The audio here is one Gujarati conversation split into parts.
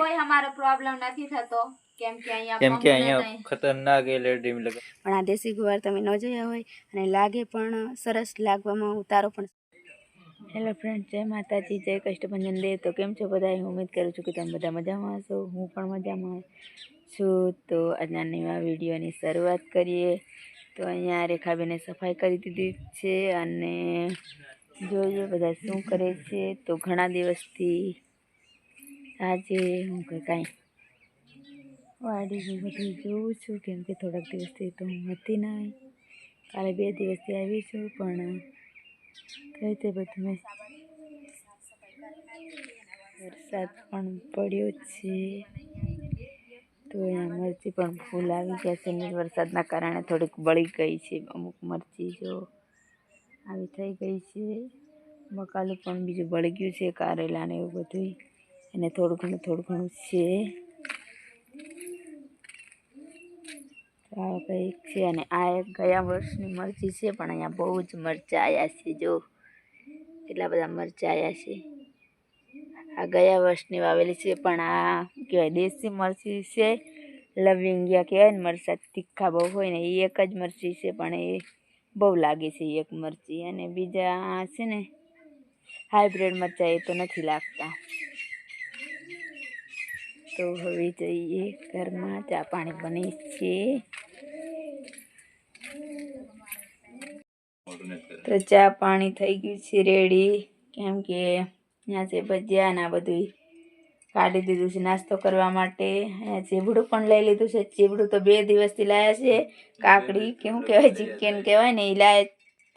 તોય અમારો પ્રોબ્લેમ નથી થતો. કેમ કે અહીંયા કેમ કે અહીંયા. ખતરનાક એલર્જી લાગે પણ આ દેશી ગુવાર તમે ન જોયા હોય અને લાગે પણ સરસ લાગવામાં ઉતારો પણ હેલો ફ્રેન્ડ જય માતાજી જય કષ્ટભંજન દેવ. તો કેમ છો બધા? હું ઉમેદ કરું છું કે તમે બધા મજામાં હશો. હું પણ મજામાં છું. તો આજના નવા વિડીયોની શરૂઆત કરીએ. તો અહીંયા રેખાબેને સફાઈ કરી દીધી છે અને જોઈએ બધા શું કરે છે. તો ઘણા દિવસથી આજે હું કંઈ કાંઈ વાડીનું બધું જોઉં છું. કેમ કે થોડાક દિવસથી તો હું હતી નહીં. કાલે બે દિવસથી આવી છું, પણ કઈ રીતે બધું મેં વરસાદ પણ પડ્યો છે. તો અહીંયા મરચી પણ ફૂલ આવી ગયા છે. ને વરસાદના કારણે થોડીક બળી ગઈ છે. અમુક મરચી જો આવી થઈ ગઈ છે. બકાલું પણ બીજું બળી ગયું છે. કારેલા ને એવું બધું એને થોડું ઘણું થોડું ઘણું છે. આ કંઈક છે અને આ એક ગયા વર્ષની મરચી છે, પણ અહીંયા બહુ જ મરચાં આવ્યા છે, જો. કેટલા બધા મરચાં આવ્યા છે. આ ગયા વર્ષની વાવેલી છે, પણ આ કહેવાય દેશી મરચી છે. લવિંગિયા કહેવાય ને, મરચાં તીખા બહુ હોય ને એ એક જ મરચી છે, પણ એ બહુ લાગે છે એક મરચી. અને બીજા છે ને, હાઇબ્રિડ મરચાં એ તો નથી લાગતા. તો હવે જઈએ ઘરમાં. ચા પાણી બની છે. તો ચા પાણી થઈ ગયું છે રેડી કેમ કે ત્યાં છે ભજીયા ને આ બધું કાઢી દીધું છે નાસ્તો કરવા માટે. ચીબડું પણ લઈ લીધું છે. ચીબડું તો બે દિવસથી લાયા છે. કાકડી કે શું કહેવાય ચિકન કહેવાય ને એ લાયા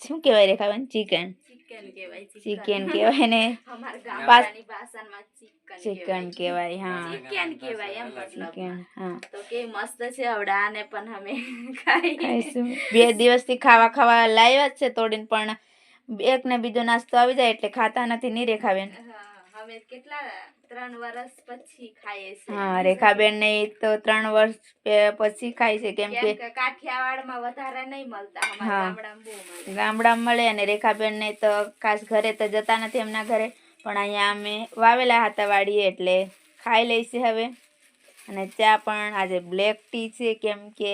શું કહેવાય રેખાબેન ચિકન ચિકન. કહેવાય ને. ગામડાની ભાષામાં ચિકન ચિકન કહેવાય. હા. ચિકન કહેવાય એમ ચિકન હા. તો કે મસ્ત છે હવડા આને પણ અમે ખાઈશું. બે દિવસથી ખાવા ખાવા લાવ્યા જ છે તોડીને પણ એક ને બીજો નાસ્તો આવી જાય એટલે ખાતા નથી નહીં રેખાબેન હવે કેટલા ત્રણ વર્ષ પછી છીએ હા રેખાબેન ને તો ત્રણ વર્ષ પછી ખાય છે કેમ કેમ કે કે કાઠિયાવાડમાં વધારે નહીં મળતા ગામડામાં મળે. ગામડામાં મળે અને રેખાબેન ને તો ખાસ ઘરે તો જતા નથી એમના ઘરે પણ અહીંયા અમે વાવેલા હતા વાડીએ એટલે ખાઈ લઈશે હવે. અને ચા પણ આજે બ્લેક ટી છે કેમ કે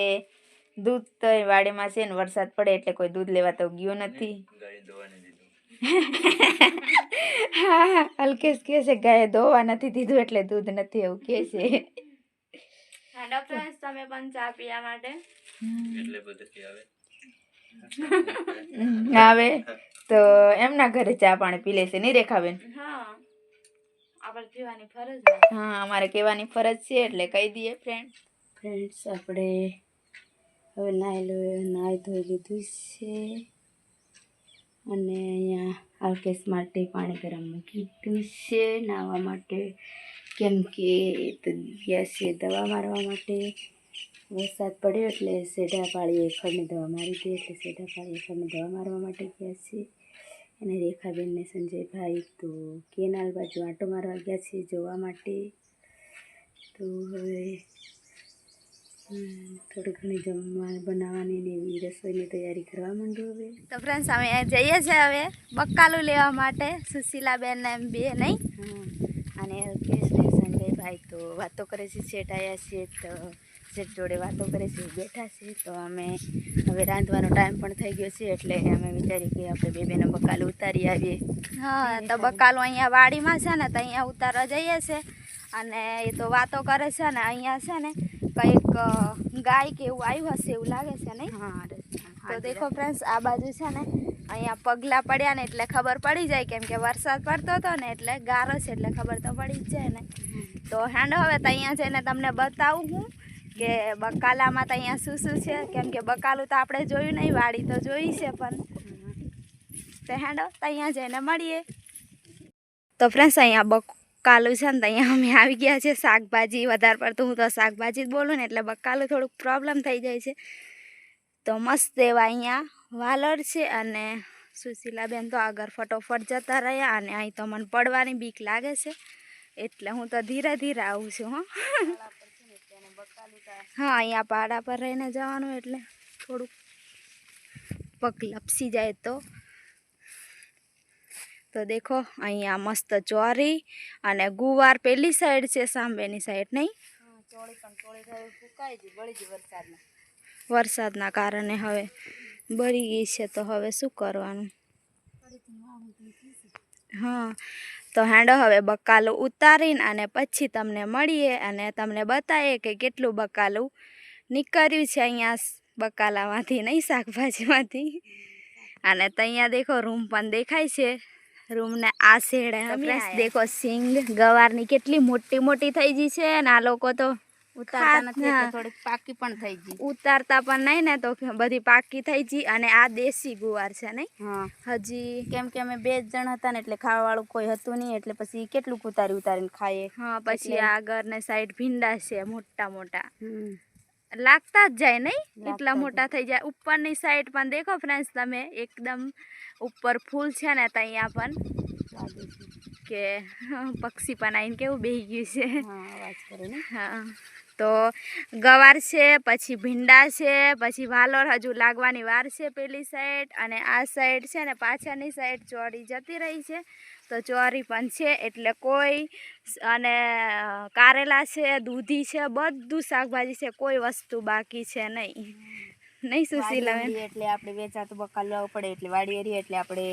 દૂધ તો વાડીમાં છે ને વરસાદ પડે એટલે કોઈ દૂધ લેવા તો ગયું નથી. હા અલ્કેશ કહે છે ગાય ધોવા નથી દીધું એટલે દૂધ નથી એવું કહે છે. હા ડોક્ટર તમે પણ ચા પીવા માટે? એટલે આવે. આવે. તો એમના ઘરે ચા પાણી પી લેશે નહીં રેખાબેન? હા. આપણે પીવાની ફરજ હા અમારે કહેવાની ફરજ છે એટલે કહી દઈએ ફ્રેન્ડ ફ્રેન્ડ્સ આપણે હવે નાહી લો નાહી ધોઈ લીધું છે. અને અહીંયા અલ્કેશ માટે પાણી ગરમ મૂકી દીધું છે નાહવા માટે. કેમ કે ગયા છે દવા મારવા માટે. વરસાદ પડ્યો એટલે સેઢા પાળીએ ખડને દવા મારી દે એટલે સેઢા પાળીએ ખડને દવા મારવા માટે ગયા છે અને રેખાબેન ને સંજયભાઈ તો કેનાલ બાજુ આંટો મારવા ગયા છે જોવા માટે. તો હવે થોડી ઘણી જમવા બનાવવાની ને એવી રસોઈની તૈયારી કરવા માંડું હવે. તો ફ્રેન્ડ્સ અમે જઈએ છીએ હવે બક્કાલું લેવા માટે સુશીલાબેન ને એમ બે નહીં. અને ને સંજયભાઈ તો વાતો કરે છે શેઠ આવ્યા છીએ તો શેઠ જોડે વાતો કરે છે બેઠા છે. તો અમે હવે રાંધવાનો ટાઈમ પણ થઈ ગયો છે એટલે અમે વિચાર્યું કે આપણે બે બેનો બકાલું ઉતારી આવીએ. હા તો બકાલું અહીંયા વાડીમાં છે ને તો અહીંયા ઉતારવા જઈએ છે. અને એ તો વાતો કરે છે ને અહીંયા છે ને કંઈક ગાય કે એવું આવ્યું હશે એવું લાગે છે નહીં? હા તો દેખો ફ્રેન્ડ્સ આ બાજુ છે ને અહીંયા પગલાં પડ્યા ને એટલે ખબર પડી જાય કેમ કે વરસાદ પડતો હતો ને એટલે ગારો છે એટલે ખબર તો પડી જ જાય ને. તો હેન્ડો હવે તો અહીંયા જઈને તમને બતાવું હું કે બકાલામાં તો અહીંયા શું શું છે? કેમ કે બકાલું તો આપણે જોયું નહીં વાડી તો જોઈ છે પણ. તો હેન્ડો તો અહીંયા જઈને મળીએ. તો ફ્રેન્ડ્સ અહીંયા બકાલું છે ને અહીંયા અમે આવી ગયા છે શાકભાજી વધારે પડતું હું તો શાકભાજી જ બોલું ને એટલે બકાલું થોડુંક પ્રોબ્લેમ થઈ જાય છે. તો મસ્ત એવા અહીંયા વાલર છે અને સુશીલાબેન તો આગળ ફટોફટ જતા રહ્યા અને અહીં તો મને પડવાની બીક લાગે છે. એટલે હું તો ધીરે ધીરે આવું છું, હો. હા, અહીંયા પાડા પર રહીને જવાનું એટલે થોડુંક પગ લપસી જાય તો. તો દેખો અહીંયા મસ્ત ચોરી અને ગુવાર પેલી સાઈડ છે સાંભેની સાઈડ નહીં વરસાદના કારણે હવે બળી ગઈ છે તો હવે શું કરવાનું? હા તો હેંડો હવે બકાલું ઉતારીને અને પછી તમને મળીએ અને તમને બતાવીએ કે કેટલું બકાલું નીકળ્યું છે અહીંયા બકાલામાંથી નહીં શાકભાજીમાંથી? અને ત્યાં દેખો રૂમ પણ દેખાય છે. રૂમને આ શેડે ફ્રેન્ડ્સ દેખો સિંગ ગવારની કેટલી મોટી મોટી થઈ ગઈ છે અને આ લોકો તો ઉતારતા નથી થોડીક પાકી પણ થઈ ગઈ. ઉતારતા પણ નહીં ને તો બધી પાકી થઈ ગઈ અને આ દેશી ગુવાર છે નહીં? હજી કેમ કે અમે બે જણ હતા ને એટલે ખાવા વાળું કોઈ હતું નહીં એટલે પછી કેટલું ઉતારી ઉતારીને ખાઈએ. હા પછી આગળ ને સાઈડ ભીંડા છે મોટા મોટા. લાગતા જ જાય નહીં? એટલા મોટા થઈ જાય. ઉપરની સાઈડ પણ દેખો ફ્રેન્ડ્સ તમે એકદમ ઉપર ફૂલ છે ને ત્યાં પણ. કે પક્ષી પણ આવીને કેવું બેહી ગયું છે. હા. તો ગવાર છે પછી ભીંડા છે પછી વાલોર હજુ લાગવાની વાર છે પેલી સાઈડ અને આ સાઈડ છે ને પાછળની સાઈડ ચોરી જતી રહી છે. તો ચોરી પણ છે એટલે કોઈ અને કારેલા છે દૂધી છે બધું શાકભાજી છે કોઈ વસ્તુ બાકી છે નહીં. નહીં સુશીલ એટલે આપણે વેચાતું બકાલ લાવવું પડે એટલે વાડી એરી એટલે આપણે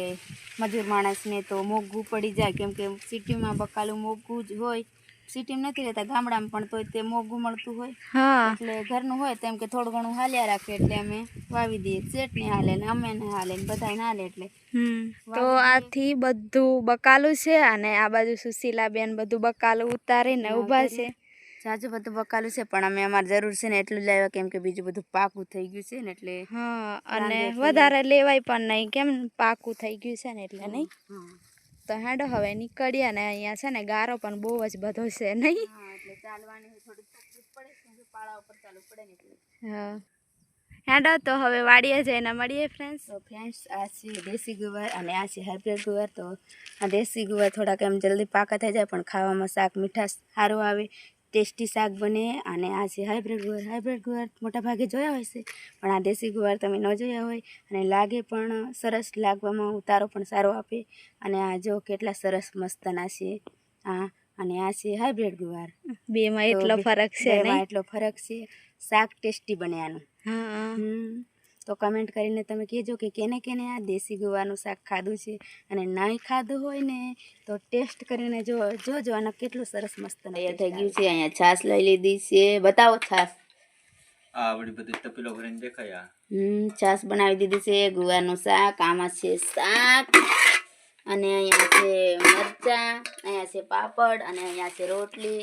મજૂર માણસને તો મોંઘું પડી જાય કેમ કે સિટીમાં બકાલું મોંઘું જ હોય. સિટીમાં નથી રહેતા ગામડામાં પણ તોય તે મોઘું મળતું હોય. હા. એટલે ઘરનું હોય તેમ કે થોડું ઘણું હાલ્યા રાખે એટલે અમે વાવી દઈએ. શેઠને હાલે ને અમે ને હાલે ને હાલે એટલે. તો આથી બધું બકાલું છે અને આ બાજુ સુશીલાબેન બધું બકાલું ઉતારીને ઊભા છે. જાજુ બધું બકાલું છે પણ અમે અમારે જરૂર છે ને એટલું જ લાવ્યા કેમ કે બીજું બધું પાકું થઈ ગયું છે ને એટલે હા અને વધારે લેવાય પણ નહીં. કેમ પાકું થઈ ગયું છે ને એટલે નહીં? તો હેડો હવે નીકળીએ ને અહીંયા છે ને ગારો પણ બહુ જ બધો છે નહીં? હા હેડો તો હવે વાડીએ જઈને મળીએ ફ્રેન્ડ્સ તો ફ્રેન્ડ્સ આ છે દેશી ગુવાર અને આ છે હાઇબ્રિડ ગુવાર. તો આ દેશી ગુવાર થોડાક એમ જલ્દી પાકા થઈ જાય પણ ખાવામાં શાક મીઠાશ સારું આવે. ટેસ્ટી શાક બને અને આ છે હાઇબ્રિડ ગુવાર હાઇબ્રિડ ગુવાર મોટા ભાગે જોયા હોય છે પણ આ દેશી ગુવાર તમે ન જોયા હોય અને લાગે પણ સરસ લાગવામાં ઉતારો પણ સારો આપે અને આ જો કેટલા સરસ મસ્તના છે આ અને આ છે હાઇબ્રિડ ગુવાર. બેમાં એટલો ફરક છે એટલો ફરક છે શાક ટેસ્ટી બને આનું. હા તો કમેન્ટ કરીને તમે કહેજો કે કેને કેને આ દેશી ગુવાનું શાક ખાધું છે અને નહીં ખાધું હોય ને તો ટેસ્ટ કરીને જો જોજો આનો કેટલું સરસ મસ્ત તૈયાર થઈ ગયું છે અહીંયા છાશ લઈ લીધી છે. બતાવો છાશ. આ બધી તપેલો ભરીને દેખાય હમ છાશ બનાવી દીધી છે ગુવાનું શાક આમાં છે શાક અને અહીંયા છે મરચાં અહીંયા છે પાપડ અને અહીંયા છે રોટલી.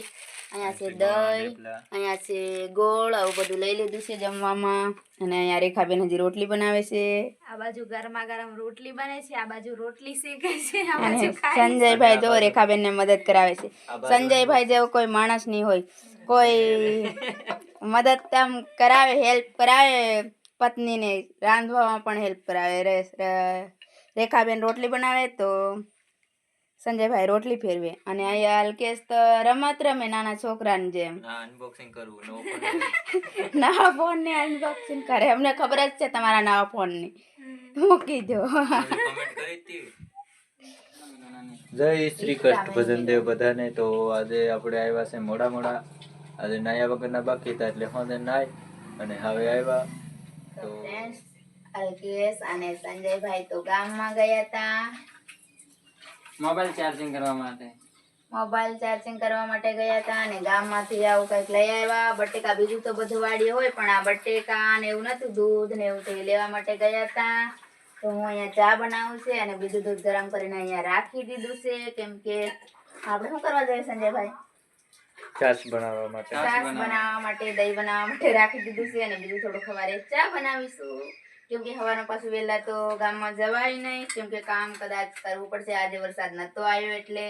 અહીંયા છે દહીં અહીંયા છે ગોળ આવું બધું લઈ લીધું છે જમવામાં. અને અહીંયા રેખાબેન હજી રોટલી બનાવે છે. આ બાજુ ગરમા ગરમ રોટલી બને છે આ બાજુ રોટલી શેકે છે આ અને બાજુ ખાય સંજયભાઈ જો રેખાબેનને મદદ કરાવે છે. સંજયભાઈ જેવો કોઈ માણસ નહીં હોય. કોઈ મદદ આમ કરાવે હેલ્પ કરાવે પત્નીને રાંધવામાં પણ હેલ્પ કરાવે. રે- રે- રેખાબેન રોટલી બનાવે તો સંજયભાઈ રોટલી ફેરવે. અને અહીંયા અલ્કેશ તો રમત રમે નાના છોકરાની જેમ. અનબોક્સિંગ કરવું નવા ફોન ને અનબોક્સિંગ કરે. અમને ખબર જ છે તમારા નવા ફોનની મૂકી દો જય શ્રી કૃષ્ણ ભજન દેવ બધાને. તો આજે આપણે આવ્યા છે મોડા મોડા. આજે નાયા વગરના બાકી હતા એટલે હોને નાય. અને હવે આવ્યા. તો અલ્કેશ અને સંજયભાઈ તો ગામમાં ગયા હતા મોબાઈલ ચાર્જિંગ કરવા માટે. મોબાઈલ ચાર્જિંગ કરવા માટે ગયા હતા અને ગામમાંથી આવું કંઈક લઈ આવ્યા. બટેકા બીજું તો બધું વાડી હોય પણ આ બટેકા ને એવું નતું દૂધ ને એવું તે લેવા માટે ગયા હતા. તો હું અહીંયા ચા બનાવું છે અને બીજું દૂધ ગરમ કરીને અહીંયા રાખી દીધું છે. કેમ કે આપણે શું કરવા જઈએ સંજયભાઈ? ચાર્જ બનાવવા માટે. છાશ બનાવવા માટે દહીં બનાવવા માટે રાખી દીધું છે અને બીજું થોડું સવારે ચા બનાવીશું. કેમ કે પાછું વહેલા તો ગામમાં જવાય નહીં. કેમ કે કામ કદાચ કરવું પડશે. આજે વરસાદ નતો આવ્યો એટલે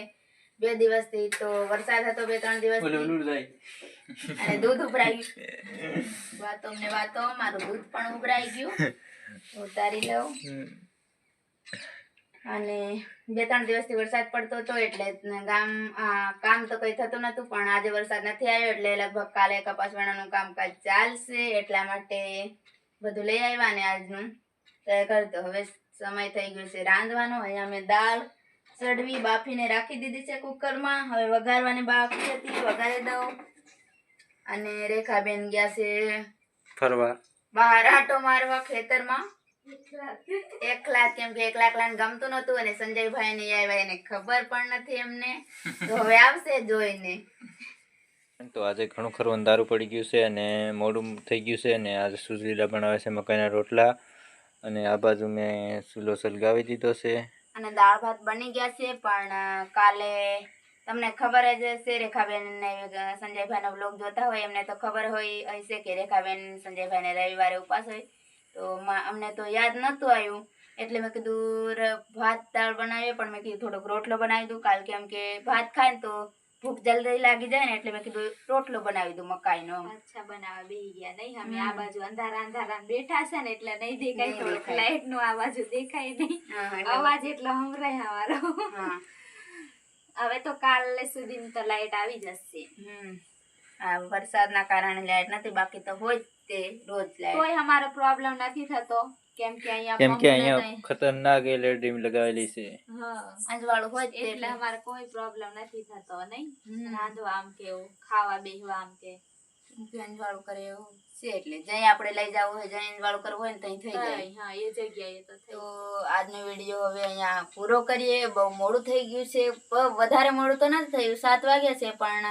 બે દિવસથી તો વરસાદ હતો બે ત્રણ દિવસ અને દૂધ ઉભરાઈ ગયું. વાતો ને વાતો મારું દૂધ પણ ઉભરાઈ ગયું. ઉતારી લઉં. અને બે ત્રણ દિવસથી વરસાદ પડતો હતો એટલે ગામ કામ તો કઈ થતું નતું પણ આજે વરસાદ નથી આવ્યો એટલે લગભગ કાલે કપાસ વાળાનું કામકાજ ચાલશે એટલા માટે બધું લઈ આવ્યા ને આજનું તૈયાર કરતો હવે સમય થઈ ગયો છે રાંધવાનો. અહીંયા મેં દાળ ચડવી બાફીને રાખી દીધી છે કુકરમાં. હવે વઘારવાની બાકી હતી વઘારી દઉં. અને રેખાબેન ગયા છે ફરવા. બહાર આટો મારવા ખેતરમાં. એકલા કેમ કે એકલા એકલા ગમતું નતું અને સંજયભાઈ ને આવ્યા એને ખબર પણ નથી એમને. તો હવે આવશે જોઈને. તો આજે ઘણું ખરું અંધારું પડી ગયું છે અને મોડું થઈ ગયું છે અને આજે સુજલીલા બનાવે છે મકાઈના રોટલા. અને આ બાજુ મેં ચૂલો સળગાવી દીધો છે. અને દાળ ભાત બની ગયા છે, પણ કાલે તમને ખબર જ હશે રેખાબેન ને સંજયભાઈ નો બ્લોગ જોતા હોય, એમને તો ખબર હોય હશે કે રેખાબેન સંજયભાઈ ને રવિવારે ઉપાસ હોય. તો અમને તો યાદ નતું આવ્યું. એટલે મેં કીધું ભાત, દાળ બનાવીએ. પણ મેં કીધું, થોડોક રોટલો બનાવી દઉં. કાલ કેમ કે ભાત ખાય તો ભૂખ જલ્દી લાગી જાય ને એટલે મેં કીધું રોટલો બનાવી દઉં મકાઈનો. અચ્છા બનાવવા બેહી ગયા. નહીં અમે આ બાજુ અંધારા અંધારા બેઠા છે ને એટલે નહીં દેખાય. થોડુંક લાઈટ નો આ બાજુ દેખાય નહીં. અવાજ એટલો સંભળાય અમારો. હવે તો કાલે સુધી તો લાઈટ આવી જશે. હમ. આ વરસાદના કારણે લાઈટ નથી બાકી તો હોય તે રોજ લાઈટ કોઈ અમારો પ્રોબ્લેમ નથી થતો. કેમ કે અહીંયા કેમ કે અહીંયા ખતરનાક લગાવેલી છે. હા. અંજવાળું હોય એટલે અમારે કોઈ પ્રોબ્લેમ નથી થતો નહીં. રાંધવા આમ કેવું ખાવા બેહવા આમ કે. અંજવાળું કરે એવું? છે એટલે. જ્યાં આપણે લઈ જવું હોય જ્યાં અંજવાળું કરવું હોય ને ત્યાં થઈ જાય. હા એ જગ્યાએ તો તો આજનો વીડિયો હવે અહીંયા પૂરો કરીએ. બહુ મોડું થઈ ગયું છે. વધારે મોડું તો નથી થયું. સાત વાગ્યા છે પણ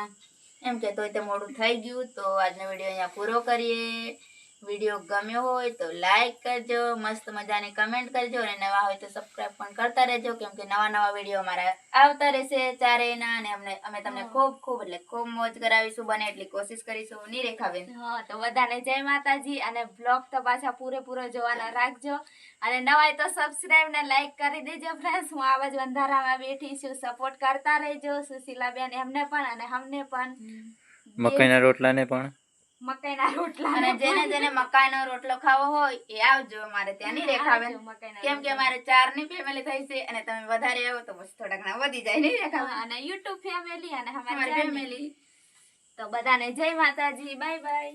એમ કે તોય તે મોડું થઈ ગયું. તો આજનો વીડિયો અહીંયા પૂરો કરીએ. વીડિયો ગમ્યો હોય તો લાઈક કરજો મસ્ત મજાની કમેન્ટ કરજો અને નવા હોય તો સબસ્ક્રાઈબ પણ કરતા રહેજો કેમ કે નવા નવા વીડિયો અમારા આવતા રહેશે ચારેયના અને અમને અમે તમને ખૂબ ખૂબ એટલે ખૂબ મોજ કરાવીશું બને એટલી કોશિશ કરીશું ની રેખાબેન હા તો બધાને જય માતાજી અને બ્લોગ તો પાછા પૂરેપૂરો જોવાના રાખજો. અને નવાય તો સબસ્ક્રાઇબ ને લાઈક કરી દેજો ફ્રેન્ડ્સ હું આવા જ અંધારામાં બેઠી છું સપોર્ટ કરતા રહેજો. સુશીલાબેન એમને પણ અને અમને પણ. મકાઈના રોટલાને પણ. મકાઈના રોટલા અને જેને જેને મકાઈનો રોટલો ખાવો હોય એ આવજો. મારે ત્યાં ની રેખાબેન કેમ કે મારે ચારની ફેમિલી થઈ છે અને તમે વધારે આવો તો બસ થોડા ના વધી જાય નહીં રેખાબેન અને યુટ્યુબ ફેમિલી અને અમારી અમારી ફેમિલી તો બધાને જય માતાજી બાય બાય.